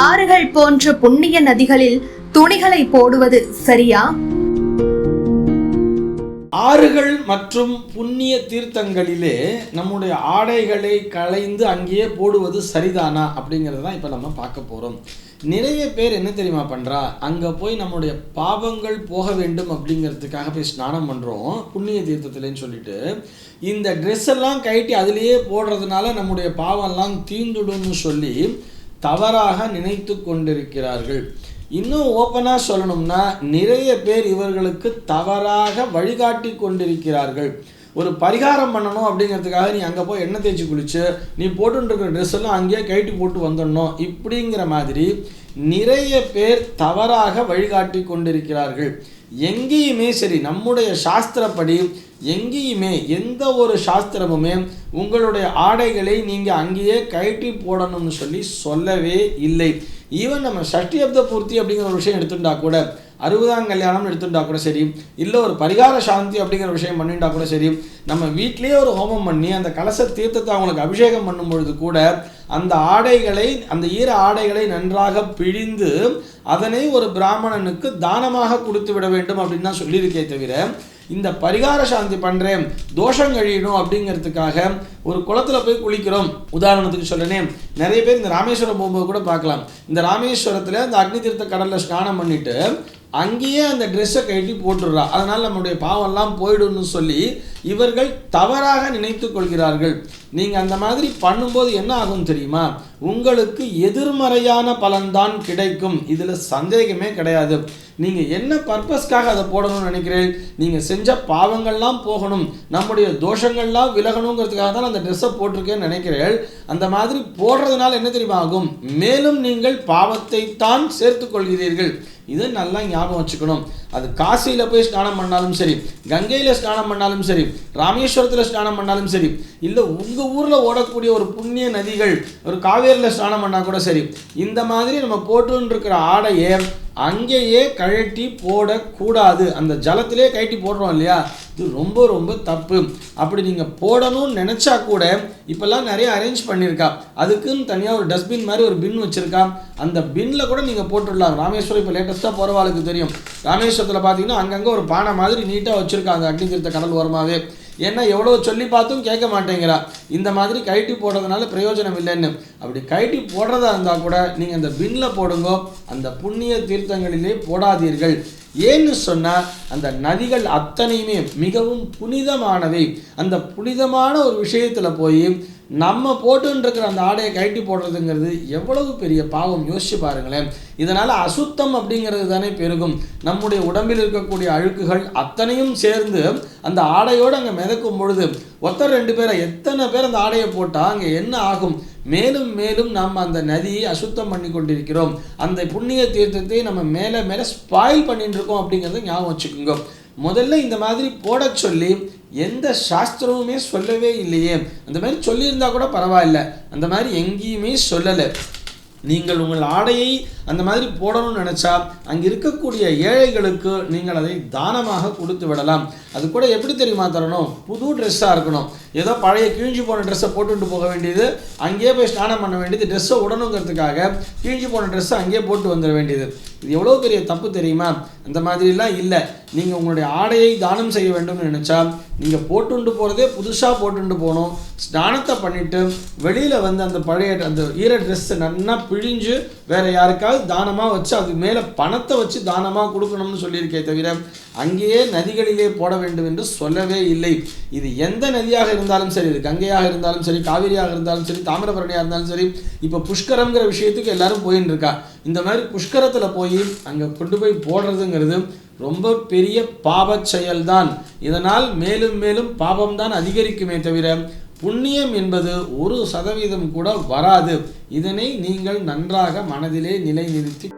ஆறுகள் போன்ற புண்ணிய நதிகளில் துணிகளை போடுவது சரியா? ஆறுகள் மற்றும் புண்ணிய தீர்த்தங்களிலே நம்முடைய ஆடைகளை களைந்து அங்கேயே போடுவது சரிதானா அப்படிங்கிறது தான் இப்போ நம்ம பார்க்க போகிறோம் நிறைய பேர் என்ன தெரியுமா பண்ணுறா அங்கே போய் நம்முடைய பாவங்கள் போக வேண்டும் அப்படிங்கிறதுக்காக போய் ஸ்நானம் பண்ணுறோம் புண்ணிய தீர்த்தத்துலன்னு சொல்லிட்டு. இந்த ட்ரெஸ் எல்லாம் கழட்டி அதுலேயே போடுறதுனால நம்முடைய பாவம்லாம் தீந்துடும்னு சொல்லி தவறாக நினைத்து கொண்டிருக்கிறார்கள். இன்னும் ஓப்பனாக சொல்லணும்னா நிறைய பேர் இவர்களுக்கு தவறாக வழிகாட்டி கொண்டிருக்கிறார்கள். ஒரு பரிகாரம் பண்ணணும் அப்படிங்கிறதுக்காக நீ அங்கே போய் எண்ணெய் தேய்ச்சி குளிச்சு நீ போட்டுருக்கிற ட்ரெஸ் எல்லாம் அங்கேயே கழட்டி போட்டு வந்துடணும். இப்படிங்கிற மாதிரி நிறைய பேர் தவறாக வழிகாட்டி கொண்டிருக்கிறார்கள். எங்கேயுமே சரி நம்முடைய சாஸ்திரப்படி எங்கேயுமே எந்த ஒரு சாஸ்திரமுமே உங்களுடைய ஆடைகளை நீங்கள் அங்கேயே கழட்டி போடணும்னு சொல்லி சொல்லவே இல்லை. ஈவன் நம்ம சஷ்டி அப்த பூர்த்தி அப்படிங்கிற ஒரு விஷயம் எடுத்துட்டா கூட அறுபதாம் கல்யாணம்னு எடுத்துட்டா கூட சரி இல்லை ஒரு பரிகார சாந்தி அப்படிங்கிற விஷயம் பண்ணிட்டா கூட சரி நம்ம வீட்லேயே ஒரு ஹோமம் பண்ணி அந்த கலச தீர்த்தத்தை அவங்களுக்கு அபிஷேகம் பண்ணும் பொழுது கூட அந்த ஆடைகளை அந்த ஈர ஆடைகளை நன்றாக பிழிந்து அதனை ஒரு பிராமணனுக்கு தானமாக கொடுத்து விட வேண்டும் அப்படின்னு தான் சொல்லியிருக்கே தவிர இந்த பரிகார சாந்தி பண்ணுறேன் தோஷம் கழியணும் அப்படிங்கிறதுக்காக ஒரு குளத்தில் போய் குளிக்கிறோம். உதாரணத்துக்கு சொல்லனேன் நிறைய பேர் இந்த ராமேஸ்வரம் போகும்போது கூட பார்க்கலாம். இந்த ராமேஸ்வரத்தில் அந்த அக்னி தீர்த்த கடலில் ஸ்நானம் பண்ணிவிட்டு அங்கேயே அந்த ட்ரெஸ்ஸை கட்டி போட்டுடுறா. அதனால் நம்முடைய பாவம்லாம் போயிடும்னு சொல்லி இவர்கள் தவறாக நினைத்து கொள்கிறார்கள். நீங்கள் அந்த மாதிரி பண்ணும்போது என்ன ஆகும் தெரியுமா? உங்களுக்கு எதிர்மறையான பலன்தான் கிடைக்கும். இதில் சந்தேகமே கிடையாது. நீங்கள் என்ன பர்பஸ்க்காக அதை போடணும்னு நினைக்கிறேன் நீங்கள் செஞ்ச பாவங்கள்லாம் போகணும். நம்முடைய தோஷங்கள்லாம் விலகணுங்கிறதுக்காக தான் அந்த ட்ரெஸ்ஸை போட்டிருக்கேன்னு நினைக்கிறேன் அந்த மாதிரி போடுறதுனால என்ன தெரியுமா ஆகும்? மேலும் நீங்கள் பாவத்தை தான் சேர்த்து கொள்கிறீர்கள். இது நல்லா ஞாபகம் வச்சுக்கணும். அது காசியில் போய் ஸ்நானம் பண்ணாலும் சரி கங்கையில் ஸ்நானம் பண்ணாலும் சரி ராமேஸ்வரத்தில் ஸ்நானம் பண்ணாலும் சரி இல்லை உங்கள் ஊரில் ஓடக்கூடிய ஒரு புண்ணிய நதிகள் ஒரு காவேரியில் ஸ்நானம் பண்ணால் கூட சரி இந்த மாதிரி நம்ம போட்டுன்னு இருக்கிற ஆடையை அங்கேயே கழட்டி போடக்கூடாது. அந்த ஜலத்திலே கழட்டி போடுறோம் இல்லையா? இது ரொம்ப ரொம்ப தப்பு. அப்படி நீங்கள் போடணும்னு நினச்சா கூட இப்போல்லாம் நிறைய அரேஞ்ச் பண்ணியிருக்கா. அதுக்குன்னு தனியாக ஒரு டஸ்ட்பின் மாதிரி ஒரு பின் வச்சுருக்கா. அந்த பின்னில் கூட நீங்கள் போட்டுடலாம். ராமேஸ்வரம் இப்போ லேட்டஸ்ட்டாக போகிறவாளுக்கு தெரியும். ராமேஸ்வரத்தில் பார்த்தீங்கன்னா அங்கங்கே ஒரு பானை மாதிரி நீட்டாக வச்சுருக்கா அந்த அக்னி கடல் ஓரமாகவே ஏன்னா எவ்வளோ சொல்லி பார்த்தும் கேட்க மாட்டேங்கிறா. இந்த மாதிரி கைட்டி போடுறதுனால பிரயோஜனம் இல்லைன்னு. அப்படி கைட்டி போடுறதா இருந்தால் கூட நீங்கள் அந்த பின்னில் போடுங்கோ அந்த புண்ணிய தீர்த்தங்களிலே போடாதீர்கள். ஏன்னு சொன்னால் அந்த நதிகள் அத்தனையுமே மிகவும் புனிதமானவை. அந்த புனிதமான ஒரு விஷயத்தில் போய் நம்ம போட்டுருக்கிற அந்த ஆடையை கழட்டி போடுறதுங்கிறது எவ்வளவு பெரிய பாவம்? யோசிச்சு பாருங்களேன். இதனால் அசுத்தம் அப்படிங்கிறது தானே பெருகும். நம்முடைய உடம்பில் இருக்கக்கூடிய அழுக்குகள் அத்தனையும் சேர்ந்து அந்த ஆடையோடு அங்கே மிதக்கும் பொழுது ஒருத்தர் ரெண்டு பேரை எத்தனை பேர் அந்த ஆடையை போட்டால் அங்கே என்ன ஆகும்? மேலும் மேலும் நாம் அந்த நதியை அசுத்தம் பண்ணி கொண்டிருக்கிறோம். அந்த புண்ணிய தீர்த்தத்தை நம்ம மேலே மேலே ஸ்பாயில் பண்ணிட்டு இருக்கோம் அப்படிங்கிறத ஞாபகம் வச்சுக்கோங்க. முதல்ல இந்த மாதிரி போட சொல்லி எந்த சாஸ்திரமுமே சொல்லவே இல்லையே. அந்த மாதிரி சொல்லியிருந்தா கூட பரவாயில்ல. அந்த மாதிரி எங்கேயுமே சொல்லலை. நீங்கள் உங்கள் ஆடையை அந்த மாதிரி போடணும்னு நினச்சா அங்கே இருக்கக்கூடிய ஏழைகளுக்கு நீங்கள் அதை தானமாக கொடுத்து விடலாம். அது கூட எப்படி தெரியுமா தரணும்? புது ட்ரெஸ்ஸாக இருக்கணும். ஏதோ பழைய கிழிஞ்சு போன ட்ரெஸ்ஸை போட்டுட்டு போக வேண்டியது அங்கேயே போய் ஸ்நானம் பண்ண வேண்டியது ட்ரெஸ்ஸை உடணுங்கிறதுக்காக கிழிஞ்சு போன ட்ரெஸ்ஸை அங்கேயே போட்டு வந்துட வேண்டியது. இது எவ்வளோ பெரிய தப்பு தெரியுமா? அந்த மாதிரிலாம் இல்லை. நீங்கள் உங்களுடைய ஆடையை தானம் செய்ய வேண்டும்னு நினச்சா நீங்கள் போட்டுண்டு போகிறதே புதுசாக போட்டுண்டு போகணும். ஸ்நானத்தை பண்ணிவிட்டு வெளியில் வந்து அந்த பழைய அந்த ஈர ட்ரெஸ்ஸை நல்லா பிழிஞ்சு வேறு யாருக்காவது தானமாக வச்சு அதுக்கு மேலே பணத்தை வச்சு தானமாக கொடுக்கணும்னு சொல்லியிருக்கே தவிர அங்கேயே நதிகளிலே போட வேண்டும் என்று சொல்லவே இல்லை. இது எந்த நதியாக இருந்தாலும் சரி இது கங்கையாக இருந்தாலும் சரி காவிரியாக இருந்தாலும் சரி தாமிரபரணியாக இருந்தாலும் சரி இப்போ புஷ்கரம்ங்கிற விஷயத்துக்கு எல்லாரும் போயின்னு இருக்கா இந்த மாதிரி புஷ்கரத்தில் போய் அங்கே கொண்டு போய் போடுறதுங்கிறது ரொம்ப பெரிய பாவச் செயல்தான். இதனால் மேலும் மேலும் பாவம்தான் அதிகரிக்குமே தவிர புண்ணியம் என்பது ஒரு சதவீதம் கூட வராது. இதனை நீங்கள் நன்றாக மனதிலே நிலைநிறுத்தி